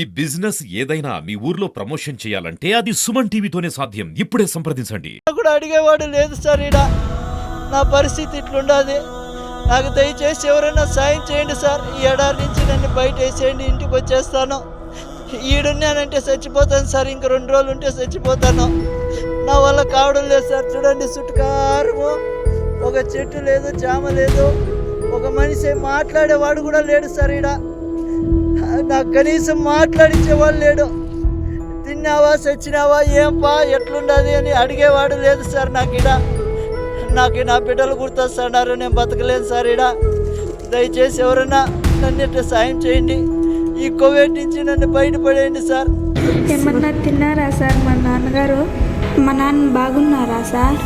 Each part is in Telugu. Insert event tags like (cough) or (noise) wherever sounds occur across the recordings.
ఈ బిజినెస్ ఏదైనా మీ ఊర్లో ప్రమోషన్ చేయాలంటే అది సుమన్ టీవీతోనే సాధ్యం. ఇప్పుడే సంప్రదించండి. కూడా అడిగేవాడు లేదు సార్ ఈడ. నా పరిస్థితి ఇట్లుండదు. నాకు దయచేసి ఎవరైనా సాయం చేయండి సార్. ఈ ఎడారి నుంచి నన్ను బయట వేసేయండి ఇంటికి వచ్చేస్తాను. ఈడున్నానంటే చచ్చిపోతాను సార్. ఇంక రెండు రోజులు ఉంటే చచ్చిపోతాను. నా వల్ల కావడం లేదు సార్. చూడండి చుట్టుకారము. ఒక చెట్టు లేదు జామ లేదు. ఒక మనిషి మాట్లాడేవాడు కూడా లేడు సార్ ఈడ. నాకు కనీసం మాట్లాడించేవాడు లేడు. తిన్నావా చచ్చినావా ఏంపా ఎట్లుండదు అని అడిగేవాడు లేదు సార్ నాకు ఇడ నాకు నా బిడ్డలు గుర్తొస్తున్నారు నేను బతకలేను సార్ ఇడ దయచేసి ఎవరైనా నన్ను ఇట్లా సాయం చేయండి. ఈ కోవిడ్ నుంచి నన్ను బయటపడేయండి సార్. ఏమన్నా తిన్నారా సార్ మా నాన్నగారు? మా నాన్న బాగున్నారా సార్?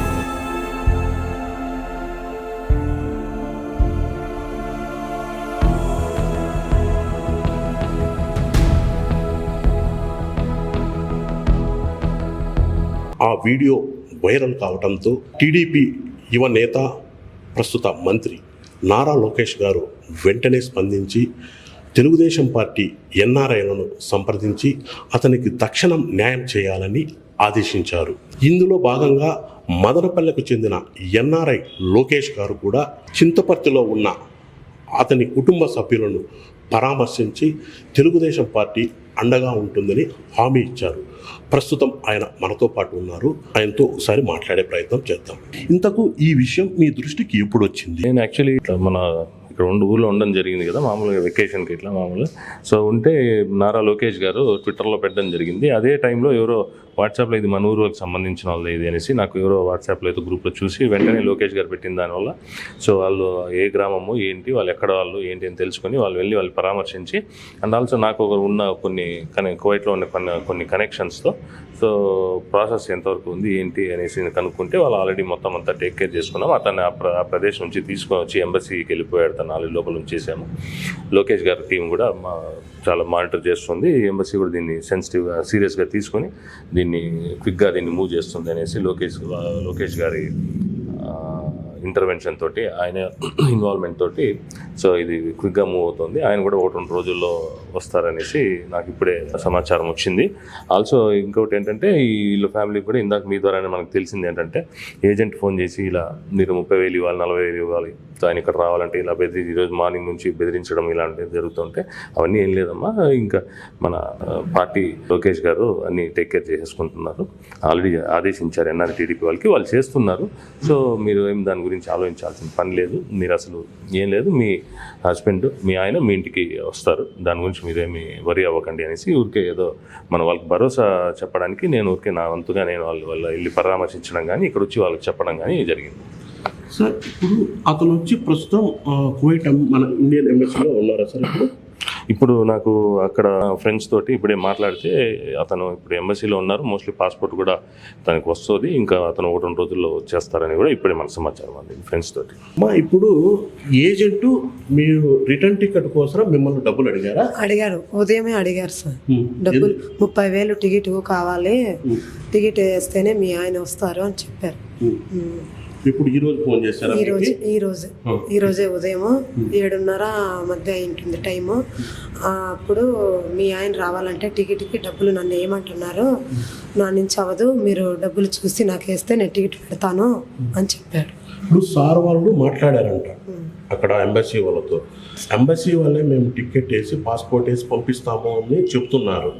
ఆ వీడియో వైరల్ కావడంతో టీడీపీ యువ నేత ప్రస్తుత మంత్రి నారా లోకేష్ గారు వెంటనే స్పందించి తెలుగుదేశం పార్టీ ఎన్ఆర్ఐలను సంప్రదించి అతనికి తక్షణం న్యాయం చేయాలని ఆదేశించారు. ఇందులో భాగంగా మదనపల్లెకు చెందిన ఎన్ఆర్ఐ లోకేష్ గారు కూడా చింతపర్తిలో ఉన్న అతని కుటుంబ సభ్యులను పరామర్శించి తెలుగుదేశం పార్టీ అండగా ఉంటుందని హామీ ఇచ్చారు. ప్రస్తుతం ఆయన మనతో పాటు ఉన్నారు. ఆయనతో ఒకసారి మాట్లాడే ప్రయత్నం చేద్దాం. ఇంతకు ఈ విషయం మీ దృష్టికి ఎప్పుడు వచ్చింది? నేను యాక్చువల్లీ ఇట్లా మన ఇక్కడ రెండు ఊర్లో ఉండడం జరిగింది కదా మామూలుగా వెకేషన్కి ఇట్లా మామూలుగా. సో ఉంటే నారా లోకేష్ గారు ట్విట్టర్లో పెట్టడం జరిగింది. అదే టైంలో ఎవరో వాట్సాప్లో ఇది మన ఊరికి సంబంధించిన వాళ్ళది ఇది అనేసి నాకు ఎవరో వాట్సాప్లో అయితే గ్రూప్లో చూసి వెంటనే లోకేష్ గారు పెట్టిన దానివల్ల సో వాళ్ళు ఏ గ్రామము ఏంటి వాళ్ళు ఎక్కడ వాళ్ళు ఏంటి అని తెలుసుకొని వాళ్ళు వెళ్ళి వాళ్ళు పరామర్శించి అండ్ ఆల్సో నాకు ఒక ఉన్న కొన్ని కనె కువైట్లో ఉన్న కొన్ని కొన్ని కనెక్షన్స్తో సో ప్రాసెస్ ఎంతవరకు ఉంది ఏంటి అనేసి కనుక్కుంటే వాళ్ళు ఆల్రెడీ మొత్తం అంతా టేక్ కేర్ చేసుకున్నాం అతన్ని ఆ ప్ర- ఆ ప్రదేశం నుంచి తీసుకొని వచ్చి ఎంబసీకి వెళ్ళిపోయాడు తను ఆల్రెడీ లోపల ఉంచేసాము. లోకేష్ గారి టీం కూడా మా చాలా మానిటర్ చేస్తుంది. ఎంబసీ కూడా దీన్ని సెన్సిటివ్గా సీరియస్గా తీసుకొని దీన్ని క్విక్గా దీన్ని మూవ్ చేస్తుంది అనేసి లోకేష్ లోకేష్ గారి ఇంటర్వెన్షన్ తోటి ఆయన ఇన్వాల్వ్మెంట్ (clears throat) తోటి సో ఇది క్విక్గా మూవ్ అవుతుంది. ఆయన కూడా ఒకటి రెండు రోజుల్లో వస్తారనేసి నాకు ఇప్పుడే సమాచారం వచ్చింది. ఆల్సో ఇంకొకటి ఏంటంటే ఈ వీళ్ళ ఫ్యామిలీ కూడా ఇందాక మీ ద్వారానే మనకు తెలిసింది ఏంటంటే ఏజెంట్ ఫోన్ చేసి ఇలా మీరు ముప్పై వేలు ఇవ్వాలి నలభై వేలు ఇవ్వాలి ఆయన ఇక్కడ రావాలంటే ఇలా బెదిరి ఈరోజు మార్నింగ్ నుంచి బెదిరించడం ఇలాంటివి జరుగుతుంటే అవన్నీ ఏం లేదమ్మా ఇంకా మన పార్టీ లోకేష్ గారు అన్ని టేక్ కేర్ చేసేసుకుంటున్నారు. ఆల్రెడీ ఆదేశించారు ఎన్ఆర్ టీడీపీ వాళ్ళకి వాళ్ళు చేస్తున్నారు. సో మీరు ఏం దాని గురించి ఆలోచించాల్సిన పని లేదు. మీరు అసలు ఏం లేదు. మీ హస్బెండ్ మీ ఆయన మీ ఇంటికి వస్తారు. దాని గురించి మీరేమి వరి అవ్వకండి అనేసి ఊరికే ఏదో మన వాళ్ళకి భరోసా చెప్పడానికి నేను ఊరికే నా వంతుగా నేను వాళ్ళు వాళ్ళ వెళ్ళి పరామర్శించడం కానీ ఇక్కడ వచ్చి వాళ్ళకి చెప్పడం కానీ జరిగింది. సార్ ఇప్పుడు అతను వచ్చి ప్రస్తుతం ఆ, కువైట్ మన ఇండియన్ ఎంబసీలో ఉన్నారా సార్ ఇప్పుడు? ఇప్పుడు నాకు అక్కడ ఫ్రెండ్స్ తోటి ఇప్పుడే మాట్లాడితే అతను ఇప్పుడు ఎంబసీలో ఉన్నారు. మోస్ట్లీ పాస్పోర్ట్ కూడా తనకి వస్తుంది. ఇంకా అతను ఒకటి రెండు రోజుల్లో వచ్చేస్తారని కూడా ఇప్పుడే మనకు సమాచారం అంది ఫ్రెండ్స్ తోటి. అమ్మా ఇప్పుడు ఏజెంటు మీరు రిటర్న్ టికెట్ కోసం మిమ్మల్ని డబ్బులు అడిగారా? అడిగారు. ఉదయమే అడిగారు సార్. డబ్బులు ముప్పై వేలు టికెట్ కావాలి. టికెట్ వేస్తేనే మీ ఆయన వస్తారు అని చెప్పారు. ఇప్పుడు ఈ రోజు ఫోన్ చేశారా ఈ రోజు? ఈ రోజు. ఈ రోజే ఉదయం ఏడున్నర మధ్య అయింటుంది టైము. అప్పుడు మీ ఆయన రావాలంటే టికెట్కి డబ్బులు నన్ను ఏమంటున్నారు నా నుంచి అవ్వదు మీరు డబ్బులు చూసి నాకు వేస్తే నేను టికెట్ పెడతాను అని చెప్పాడు ఇప్పుడు సార్ వాళ్ళు మాట్లాడారంట. అక్కడ ఎంబసీ వాళ్ళతో. ఎంబసీ వాళ్ళే మేము టికెట్ వేసి పాస్పోర్ట్ వేసి పంపిస్తాము అని చెప్తున్నారు.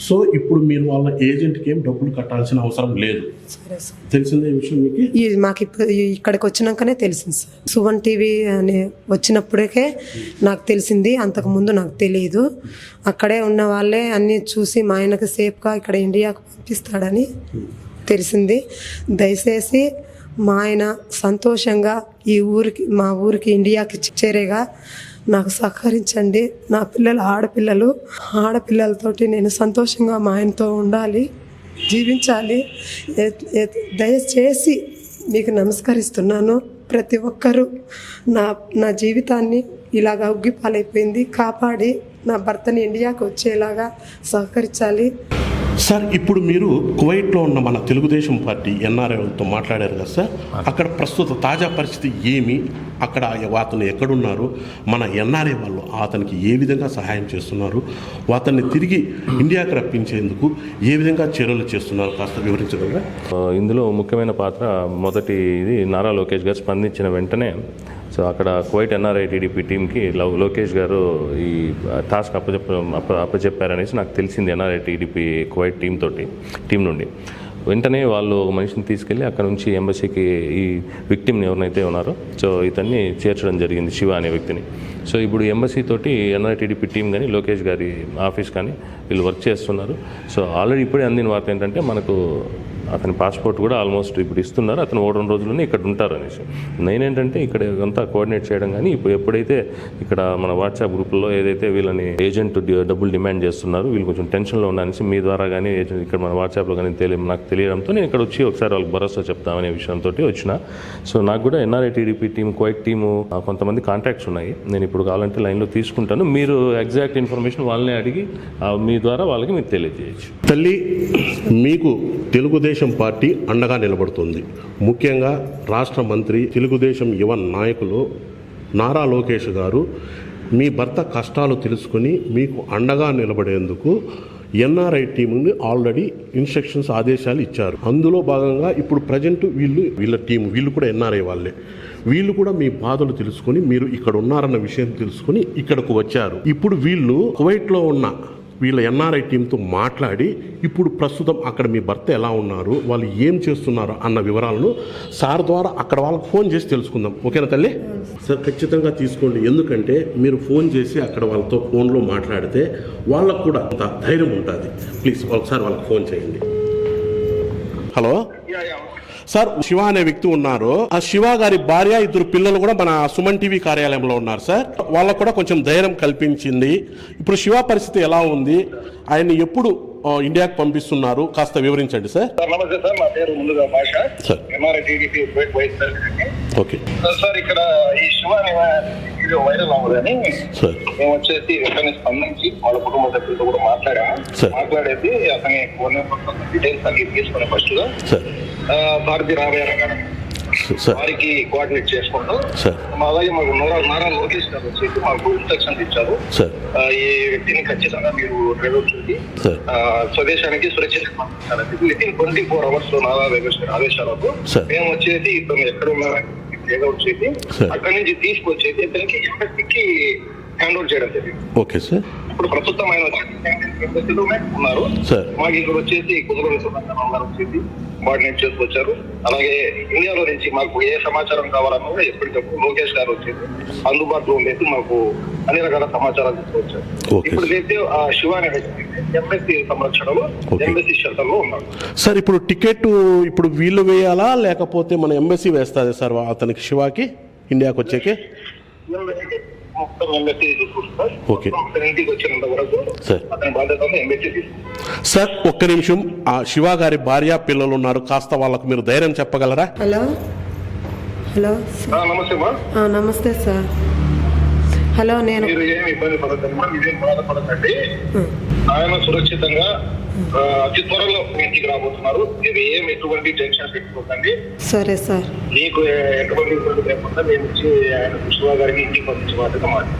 సో ఇప్పుడు మీరు వాళ్ళ ఏజెంట్కి ఏం డబ్బులు కట్టాల్సిన అవసరం లేదు. తెలిసిందే ఈ విషయం మీకు? మాకు ఇక్కడికి వచ్చినాకనే తెలిసింది సార్. సువన్ టీవీ అని వచ్చినప్పటికే నాకు తెలిసింది అంతకు ముందు నాకు తెలియదు అక్కడే ఉన్న వాళ్ళే అన్నీ చూసి మా ఆయనకు సేఫ్గా ఇక్కడ ఇండియాకు పంపిస్తాడని తెలిసింది. దయచేసి మా ఆయన సంతోషంగా ఈ ఊరికి మా ఊరికి ఇండియాకి చేరేగా నాకు సహకరించండి. నా పిల్లలు ఆడపిల్లలు ఆడపిల్లలతోటి నేను సంతోషంగా మా ఆయనతో ఉండాలి జీవించాలి. దయచేసి మీకు నమస్కరిస్తున్నాను. ప్రతి ఒక్కరూ నా నా జీవితాన్ని ఇలాగా ఉగ్గిపాలైపోయింది. కాపాడి నా భర్తని ఇండియాకి వచ్చేలాగా సహకరించాలి. సార్ ఇప్పుడు మీరు కువైట్లో ఉన్న మన తెలుగుదేశం పార్టీ ఎన్ఆర్ఐలతో మాట్లాడారు కదా సార్ అక్కడ ప్రస్తుత తాజా పరిస్థితి ఏమి? అక్కడ అతను ఎక్కడున్నారు? మన ఎన్ఆర్ఐ వాళ్ళు అతనికి ఏ విధంగా సహాయం చేస్తున్నారు? అతన్ని తిరిగి ఇండియాకి రప్పించేందుకు ఏ విధంగా చర్యలు చేస్తున్నారు? కాస్త వివరించగలరా? ఇందులో ముఖ్యమైన పాత్ర మొదటి ఇది నారా లోకేష్ గారు స్పందించిన వెంటనే సో అక్కడ కువైట్ ఎన్ఆర్ఐ టీడీపీ టీంకి లవ్ లోకేష్ గారు ఈ టాస్క్ అప్పచెప్ప అప్ప అప్పచెప్పారనేసి నాకు తెలిసింది ఎన్ఆర్ఐ టీడీపీ కువైట్ టీం తోటి టీం నుండి. వెంటనే వాళ్ళు ఒక మనిషిని తీసుకెళ్ళి అక్కడ నుంచి ఎంబసీకి ఈ విక్టిమ్ని ఎవరినైతే ఉన్నారో సో ఇతన్ని చేర్చడం జరిగింది శివ అనే వ్యక్తిని. సో ఇప్పుడు ఎంబసీ తోటి ఎన్ఆర్ టీడీపీ టీం కానీ లోకేష్ గారి ఆఫీస్ కానీ వీళ్ళు వర్క్ చేస్తున్నారు. సో ఆల్రెడీ ఇప్పుడే అందిన వార్త ఏంటంటే మనకు అతని పాస్పోర్ట్ కూడా ఆల్మోస్ట్ ఇప్పుడు ఇస్తున్నారు. అతను ఒక రెండు రోజుల్లోనే ఇక్కడ ఉంటారు అనేసి. నేనేంటంటే ఇక్కడ అంతా కోఆర్డినేట్ చేయడం కానీ ఇప్పుడు ఎప్పుడైతే ఇక్కడ మన వాట్సాప్ గ్రూప్లో ఏదైతే వీళ్ళని ఏజెంట్ డబ్బులు డిమాండ్ చేస్తున్నారు వీళ్ళు కొంచెం టెన్షన్లో ఉన్నారనేసి మీ ద్వారా కానీ ఏజెంట్ ఇక్కడ మన వాట్సాప్లో కానీ తెలియ నాకు తెలియడంతో నేను ఇక్కడ వచ్చి ఒకసారి వాళ్ళకి భరోసా చెప్తామనే విషయంతో వచ్చిన. సో నాకు కూడా NRI TDP team Kuwait team కొంతమంది కాంటాక్ట్స్ ఉన్నాయి. నేను ఇప్పుడు కావాలంటే లైన్లో తీసుకుంటాను. మీరు ఎగ్జాక్ట్ ఇన్ఫర్మేషన్ వాళ్ళని అడిగి ఆ, మీ ద్వారా వాళ్ళకి మీరు తెలియజేయచ్చు. తల్లి మీకు తెలుగుదేశం పార్టీ అండగా నిలబడుతుంది. ముఖ్యంగా రాష్ట్ర మంత్రి తెలుగుదేశం యువ నాయకులు నారా లోకేష్ గారు మీ భర్త కష్టాలు తెలుసుకొని మీకు అండగా నిలబడేందుకు ఎన్ఆర్ఐ టీంని ఆల్రెడీ ఇన్స్ట్రక్షన్స్ ఆదేశాలు ఇచ్చారు. అందులో భాగంగా ఇప్పుడు ప్రజెంట్ వీళ్ళు వీళ్ళ టీం వీళ్ళు కూడా ఎన్ఆర్ఐ వాళ్ళే. వీళ్ళు కూడా మీ బాధలు తెలుసుకొని మీరు ఇక్కడ ఉన్నారన్న విషయం తెలుసుకొని ఇక్కడకు వచ్చారు. ఇప్పుడు వీళ్ళు కువైట్లో ఉన్న వీళ్ళ ఎన్ఆర్ఐ టీంతో మాట్లాడి ఇప్పుడు ప్రస్తుతం అక్కడ మీ భర్త ఎలా ఉన్నారు? వాళ్ళు ఏం చేస్తున్నారు? అన్న వివరాలను సార్ ద్వారా అక్కడ వాళ్ళకి ఫోన్ చేసి తెలుసుకుందాం. ఓకేనా తల్లి? సార్ ఖచ్చితంగా తీసుకోండి. ఎందుకంటే మీరు ఫోన్ చేసి అక్కడ వాళ్ళతో ఫోన్లో మాట్లాడితే వాళ్ళకు కూడా అంత ధైర్యం ఉంటుంది. ప్లీజ్ ఒకసారి వాళ్ళకి ఫోన్ చేయండి. హలో? సార్ శివ అనే వ్యక్తి ఉన్నారు. ఆ శివ గారి భార్య ఇద్దరు పిల్లలు కూడా మన సుమన్ టీవీ కార్యాలయంలో ఉన్నారు సార్. వాళ్ళకు కూడా కొంచెం ధైర్యం కల్పించింది. ఇప్పుడు శివ పరిస్థితి ఎలా ఉంది? ఆయన్ని ఎప్పుడు ఇండియాకి పంపిస్తున్నారు? కాస్త వివరించండి సార్. నమస్తే సార్. నా పేరు ముందుగా Basha. Sir. NRI TDP Kuwait vice president okay. Sir ఇక్కడ ఈ శివ అనే వీడియో వైరల్ అవ్వదని మేము వచ్చేసి వెంటనే స్పందించి వాళ్ళ కుటుంబ సభ్యులతో కూడా మాట్లాడాము. సార్. మాట్లాడేది అతని ఫోన్ నెంబర్ డీటెయిల్స్ అన్ని తీసుకునే ఫస్ట్ ఆ, భారతీయ రామయ్య గారు వారికి కోఆర్డినేట్ చేసుకుంటూ అలాగే మాకు నోరా నారా లోకేష్ గారు వచ్చేసి మాకు ఇన్స్ట్రక్షన్స్ ఇచ్చారు. ఈ వ్యక్తిని ఖచ్చితంగా మీరు డ్రైవర్. ఆ, స్వదేశానికి సురక్షితంగా ఇన్ ట్వంటీ ఫోర్ అవర్స్లో నారా లోకేష్ గారి ఆదేశాలకు సార్. మేము వచ్చేసి ఇతను ఎక్కడ ఉన్నారని సార్. అక్కడి నుంచి తీసుకొచ్చేసి ఇతనికి ఎంబసీకి హ్యాండ్ ఓవర్ చేయడం జరిగింది. Okay sir. ఇప్పుడు ప్రస్తుతం ఆయన ఉన్నారు. సార్. మాకు ఇక్కడ వచ్చేసి కుదురు సుబ్రహ్మణ్యం గారు వచ్చేసి కోఆర్డినేట్ చేసుకొచ్చారు. అలాగే ఇండియాలో నుంచి మాకు ఏ సమాచారం కావాలన్నా కూడా ఎప్పటికప్పుడు లోకేష్ గారు వచ్చేసి అందుబాటులో ఉండేసి మాకు అన్ని రకాల సమాచారాలు తీసుకొచ్చారు. ఇప్పుడు అయితే ఆ శివ అనే వ్యక్తి ఎంబసీ సంరక్షణలో. ఎంబసీ షెల్టర్లో ఉన్నారు. సార్ ఇప్పుడు టికెట్ ఇప్పుడు వీళ్ళు వేయాలా లేకపోతే మన ఎంబసీ వేస్తుంది సార్ అతనికి శివాకి ఇండియాకి వచ్చేకి? మొత్తం ఎంబసీ చూసుకుంటారు ఓకే. అతని ఇంటికి వచ్చినంత వరకు సార్. అతని బాధ్యత ఎంబసీ తీసుకుంటారు సార్ ఒక్క నిమిషం. ఆ శివ గారి భార్య పిల్లలు ఉన్నారు. కాస్త వాళ్ళకు మీరు ధైర్యం చెప్పగలరా? హలో. హలో. ఆ, నమస్తే మా. ఆ, నమస్తే సార్. హలో నేను మీరు ఏమి ఇబ్బంది పడద్దమ్మా మీరేం బాధపడకండి. ఆయన సురక్షితంగా అతి త్వరలో మీ ఇంటికి రాబోతున్నారు. మీరు ఏం ఎటువంటి టెన్షన్ పెట్టుకోకండి. సరే సార్. మీకు ఎటువంటి ఇబ్బంది లేకుండా మేము వచ్చి ఆయన శివ గారికి ఇంటికి పంపించే బాధ్యత మాది.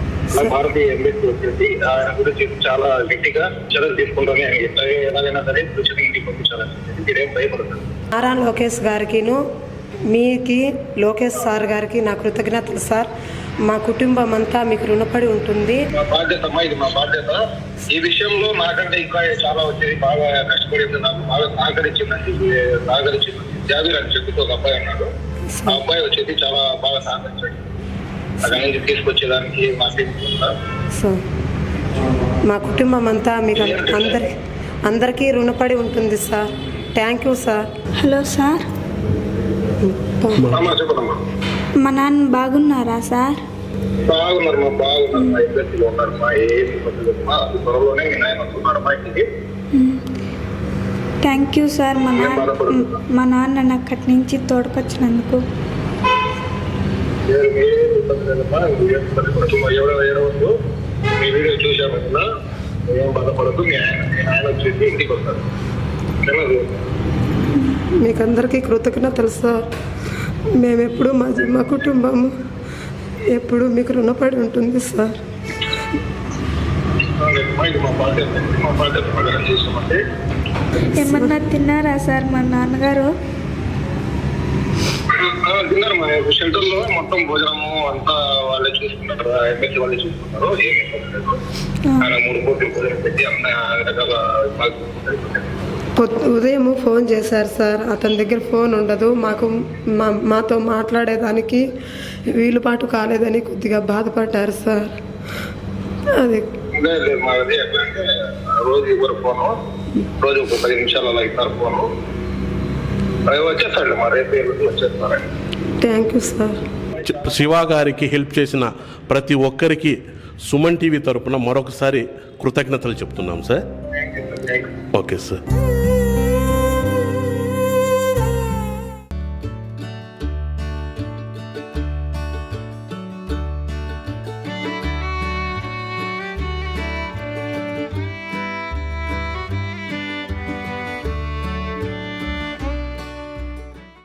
భారతీయ ఎంబసీ వచ్చేసి ఆయన గురించి చాలా గట్టిగా చర్యలు తీసుకుంటామని ఆయన ఎలాగైనా సరే సురక్షితంగా ఇంటికి పంపించాలని మీరేం భయపడకండి. నారా లోకేష్ గారికిను మీకి లోకేష్ సార్ గారికి నా కృతజ్ఞతలు సార్. మా కుటుంబం అంతా మీకు రుణపడి ఉంటుంది. మా బాధ్యత అమ్మా ఇది మా బాధ్యత. ఈ విషయంలో నాకంటే ఇంకా చాలా వచ్చేది బాగా కష్టపడింది నాకు బాగా సహకరించిందని చెప్పి సహకరించింది జాబీర్ అని చెప్పి ఒక అబ్బాయి ఉన్నాడు. ఆ అబ్బాయి వచ్చేసి చాలా బాగా సహకరించాడు. అక్కడి నుంచి తీసుకొచ్చేదానికి మా టీం కూడా సో మా కుటుంబం అంతా మీకు అందరి అందరికీ రుణపడి ఉంటుంది sir. Thank you sir. Hello sir. మా నాన్న బాగున్నారా సార్? బాగున్నారు మా బాగున్నారు. మా ఇద్దరిలో ఉన్నారు మా ఏ ఇబ్బంది లేదు మా త్వరలోనే మీ నాయన వస్తున్నాడు మా ఇంటికి. Thank you sir. మా నాన్న మా నాన్న నాకు అక్కడి నుంచి తోడుకొచ్చినందుకు. ఏ- ఏ ఇబ్బంది లేదమ్మా ఏ ఇబ్బంది పడకుండా ఎవరో ఏడవద్దు మీ వీడియో చూశాను కదా. ఏం బాధపడదు మీ ఆయన మీ ఆయన వచ్చేసి ఇంటికి వస్తారు. తెలియదు మీకు అందరికీ కృతజ్ఞతలు సార్. మేము ఎప్పుడు మా మా కుటుంబము ఎప్పుడు మీకు రుణపడి ఉంటుంది సార్. ఏమన్నా తిన్నారా సార్ మా నాన్నగారు? ఆ, తిన్నారు మా షెల్టర్లో మొత్తం భోజనము అంతా వాళ్ళే చూసుకుంటారు. ఎమ్మెల్యే వాళ్ళే చూసుకుంటారు. ఏమి ఆయన మూడు కోట్లు భోజనం పెట్టి అన్న రకాల ఉదయం ఫోన్ చేశారు సార్. అతని దగ్గర ఫోన్ ఉండదు. మాకు మా మాతో మాట్లాడేదానికి వీలుపాటు కాలేదని కొద్దిగా బాధపడ్డారు సార్. అది. రోజు ఇవ్వరు ఫోను? రోజు ఒక పది నిమిషాలు అలా ఇస్తారు ఫోను. అవి వచ్చేస్తాడు మా రేపు ఎల్లుండి వచ్చేస్తారండి. Thank you sir. శివ గారికి హెల్ప్ చేసిన ప్రతి ఒక్కరికి సుమన్ టీవీ తరపున మరొకసారి కృతజ్ఞతలు చెప్తున్నాం సార్. Thank you